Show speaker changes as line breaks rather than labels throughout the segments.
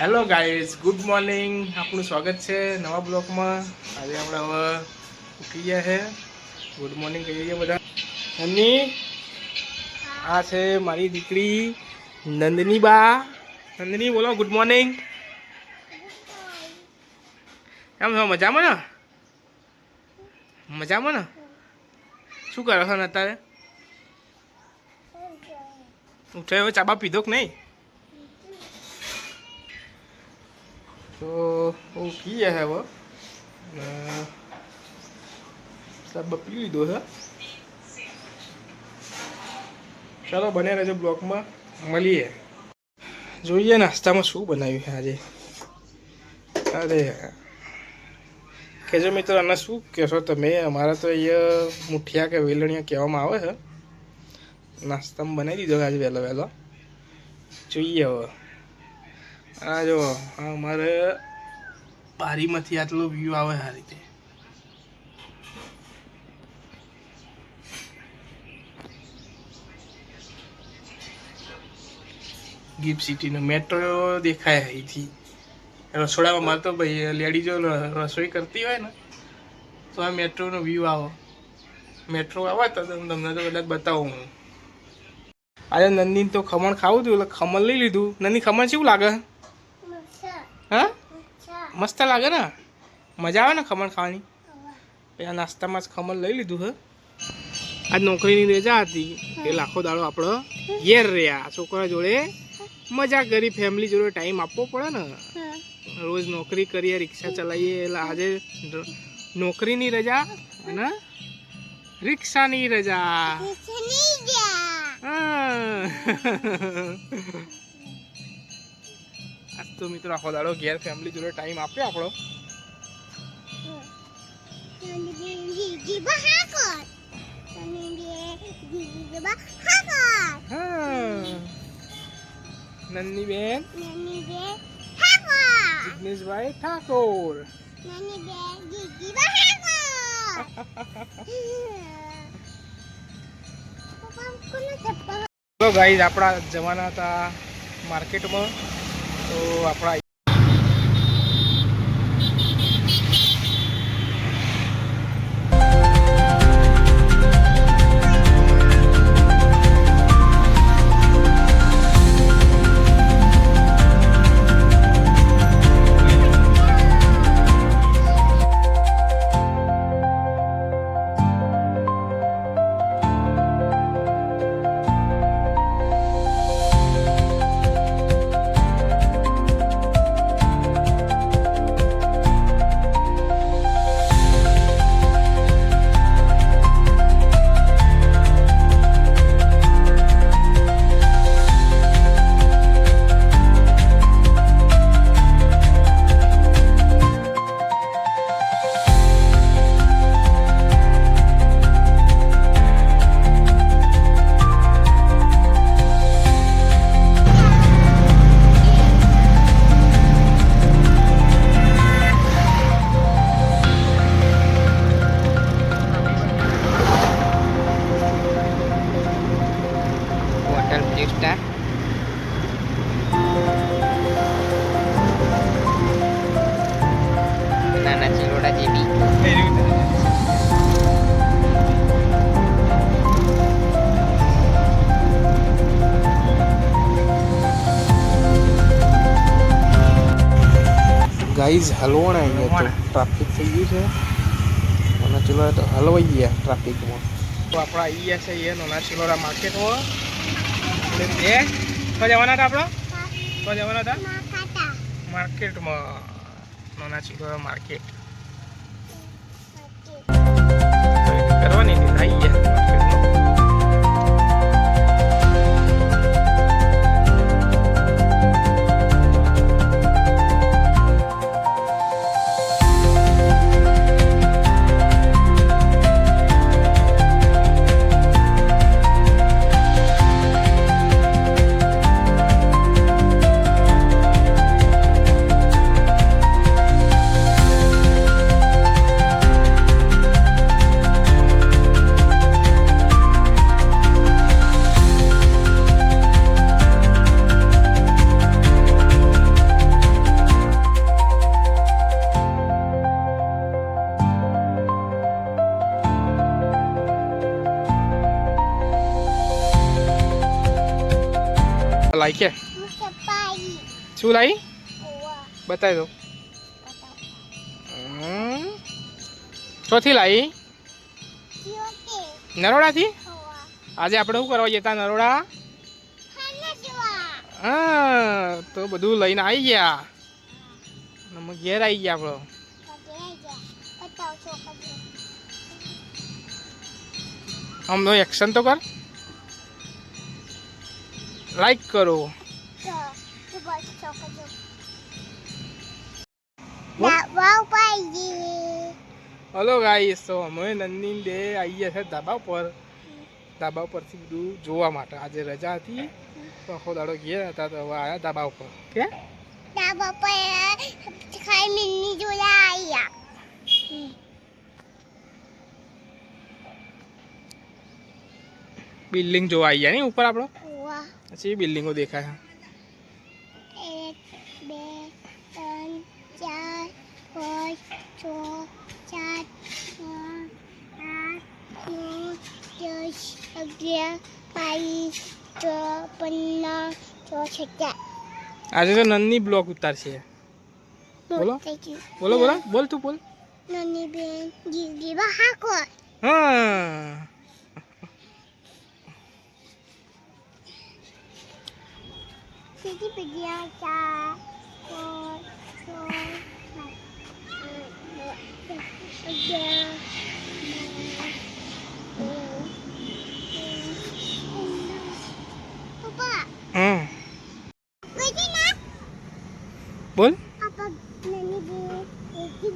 Hello guys good morning આપણું સ્વાગત છે નવા બ્લોકમાં. આજે આપણે હવે ઉકી ગયા છે. ગુડ મોર્નિંગ કહીએ છીએ બધા. મમ્મી આ છે મારી દીકરી નંદની બા. નંદની, બોલો ગુડ મોર્નિંગ કેમ છો? મજામાં ને? મજામાં ને? શું કરો છો ને અત્યારે? ઉઠાયો ચાબા પીધો કે નહીં? તો ઉઠી ગયા હવે. સાહેબ પી લીધો છે ચાલો બને રહેજો બ્લોકમાં. મળીએ. જોઈએ નાસ્તામાં શું બનાવ્યું છે આજે. અરે. કહેજો મિત્રો, આને શું કહેશો તમે? અમારા તો અહીંયા મુઠિયા કે વેલણિયા કહેવામાં આવે છે. નાસ્તામાં બનાવી દીધો આજે વહેલો વહેલો. જોઈએ હવે. આ જો અમારે બારીમાંથી આટલો વ્યૂ આવે આ રીતે. ગિફ્ટ સિટીનો મેટ્રો દેખાય અહીંથી. રસોડામાં મારે તો ભાઈ લેડીઝો રસોઈ કરતી હોય ને, તો આ મેટ્રોનો વ્યૂ આવો. મેટ્રો આવે તો તમ- તમને તો કદાચ બતાવું હું. આજે નંદીને તો ખમણ ખાવું હતું, એટલે ખમણ લઈ લીધું. નંદી, ખમણ કેવું લાગે? હા? મસ્ત લાગે ને? મજા આવે ને ખમણ ખાવાની? પેલા નાસ્તામાં જ ખમણ લઈ લીધું હે? આજ નોકરીની રજા હતી. એ લાખો દાડો આપણો ઘેર રહ્યા. છોકરા જોડે મજા કરી ફેમિલી જોડે ટાઈમ આપવો પડે ને. રોજ નોકરી કરીએ રિક્ષા ચલાવીએ. એટલે આજે નોકરીની રજા અને રિક્ષાની રજા. હા. તો મિત્રો આખો દાડો ઘેર ફેમિલી જોડે ટાઈમ આપ્યો આપણો. નન્ની બેન જિગ્નેશભાઈ ઠાકોર. ચલો ગાઈઝ આપણા જવાના હતા માર્કેટમાં. તો આપણા ગાઈઝ હલવણ આવી ગયા ટ્રાફિક થઈ ગયું છે. અને ચલો તો હલવાઈ ગયા ટ્રાફિકમાં તો આપણે આવી ગયા છે એ નાના ચિલોરા માર્કેટમાં. એટલે બે. તો જવાના હતા આપણા? તો જવાના હતા? માર્કેટમાં. નાના ચિલોરા માર્કેટ. કરવાની હતી આવી ગયા કે શું લાવી બતાવી દો. ચોથી લાવી નરોડાથી આજે આપણે શું કરવા જતા નરોડા? હા, તો બધું લઈને આવી ગયા. અમે ઘેર આવી ગયા આપણો. તો એક્શન તો કર. લાઈક કરો. હલો ગાઈસ તો અમે નંદની બે આવી ગયા છે ધાબા પર ધાબા પરથી બધું જોવા માટે. આજે રજા હતી. તો આખો દાડો ગયા હતા તો હવે આવ્યા ધાબા ઉપર. કે બિલ્ડિંગ જોવા આવી ગયા ને ઉપર આપણો. પછી બિલ્ડિંગો દેખાય
એક બે ત્રણ ચાર પાંચ છ સાત આઠ નવ દસ અગિયાર બાવીસ ચોપન છત્યાર
આજે તો નંદની બ્લોક ઉતારશે બોલો. બોલો બોલો બોલ તું બોલ
નાની બેન જીજી બહાકો
હા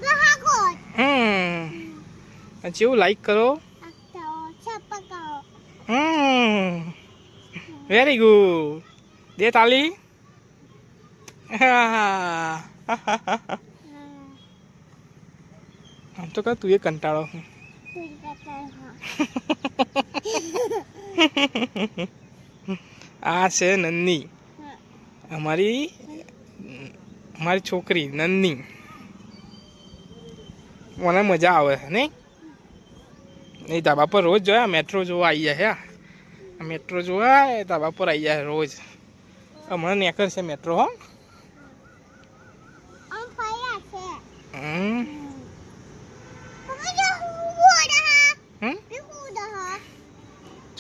બહાકો
હમ અને જેવું લાઈક કરો
આખો છપકાઓ
હમ વેરી ગુડ દે તાલી હા. આમ તો કા તું એ કંટાળો આ છે નન્ની અમારી અમારી છોકરી નન્ની મને મજા આવે છે, નહીં? નહીં, ધાબા પર રોજ જોયા, મેટ્રો જોવા આવી જાય હે. મેટ્રો જોવા ધાબા પર આવી જાય રોજ. હમણાં નેકર છે મેટ્રો, હો
આમ ફાયા છે
હમ
પપ્પા જો હું હા
હમ
હું હા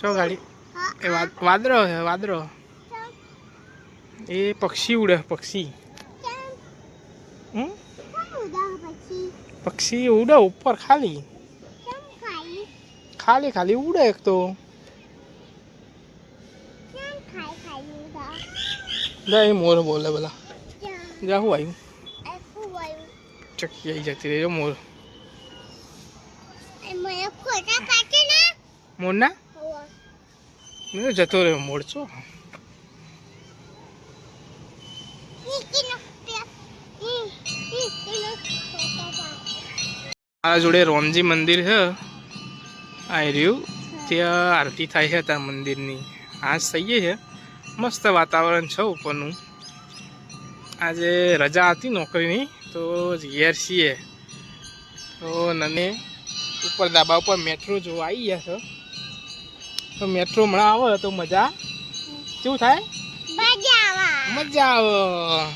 છો ગાડી? એ વાદ વાદરો છે વાદરો. એ પક્ષી ઉડે પક્ષી. પક્ષી ઉડે ઉપર ખાલી. ખાલી ખાલી ઉડે એક તો. જા એ મોર બોલે
બોલા
જા હું આવ્યું ચકી આવી જતી રહી મોર.
મોરના? ના
જતો રહ્યો
મોડચો
મારા જોડે રોમજી મંદિર છે આ રહ્યું. ત્યાં આરતી થાય છે ત્યાં મંદિરની. આજ થઈએ છે મસ્ત વાતાવરણ છે ઉપરનું. આજે રજા હતી નોકરીની, તો ઘેર છીએ. તો નને ઉપર ધાબા ઉપર મેટ્રો જોવા આવી ગયા છે. તો મેટ્રો હમણાં આવે તો મજા. શું થાય? મજા આવે.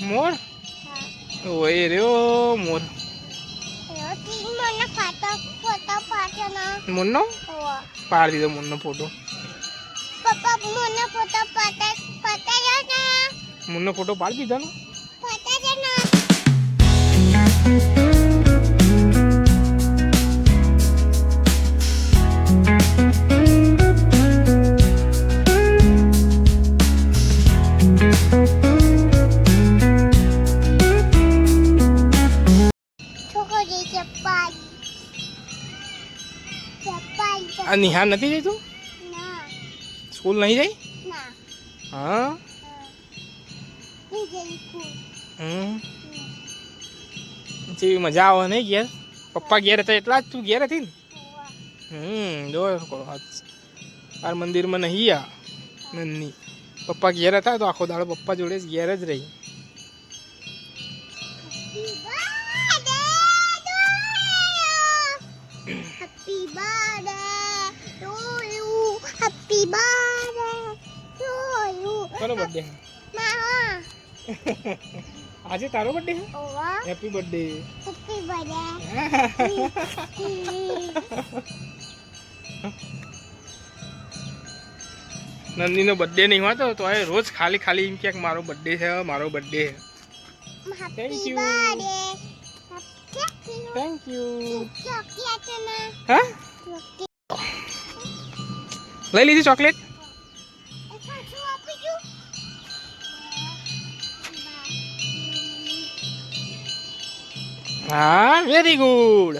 મોર? ઓય રહ્યો મોર.
એવો
પાડ દીધો મુન્નો ફોટો
પપ્પા મને ફોટો પાતા પાતા જા
ફોટો પાડી દીધો ને નિહાર નથી જઈ તું? સ્કૂલ નહીં જઈ? હા? જેવી મજા આવે નહીં ઘેર? પપ્પા ઘેર હતા એટલા જ તું ઘેર હતી ને? હમ જો આર મંદિરમાં નહીં આ નંદની પપ્પા ઘેર હતા તો આખો દાડો પપ્પા જોડે જ ઘેર જ રહી.
Happy birthday. To you. Happy birthday to you.
કોનો બર્થડે
Mama.
આજે તારો birthday
Oh,
happy birthday
happy birthday.
નંદીનો બર્થડે નહીં હોતો તો એ રોજ ખાલી ખાલી એમ કે મારો બર્થડે છે મારો birthday you. Thank you
Chocolate na.
હા. લઈ લીધી ચોકલેટ? હા વેરી ગુડ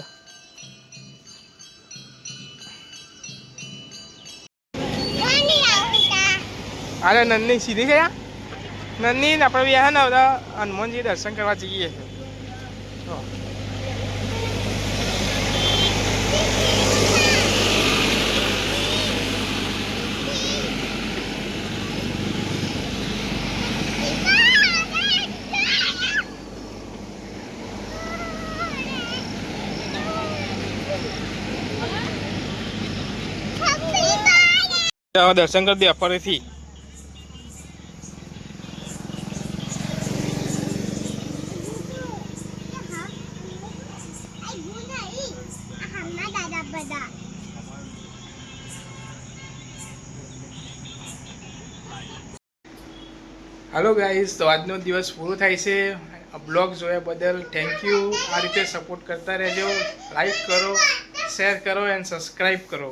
અરે નંદની સીધી ગયા નંદની આપણે બી હે ને બધા હનુમાનજી દર્શન કરવા જઈએ છે તો.
Happy birthday.
હવે દર્શન કરી દે ફરીથી. હાલો ગાઈઝ તો આજનો દિવસ પૂરો થાય છે. બ્લોગ જોયા બદલ થેન્ક યુ આ રીતે સપોર્ટ કરતા રહેજો. લાઈક કરો શેર કરો એન્ડ સબસ્ક્રાઈબ કરો.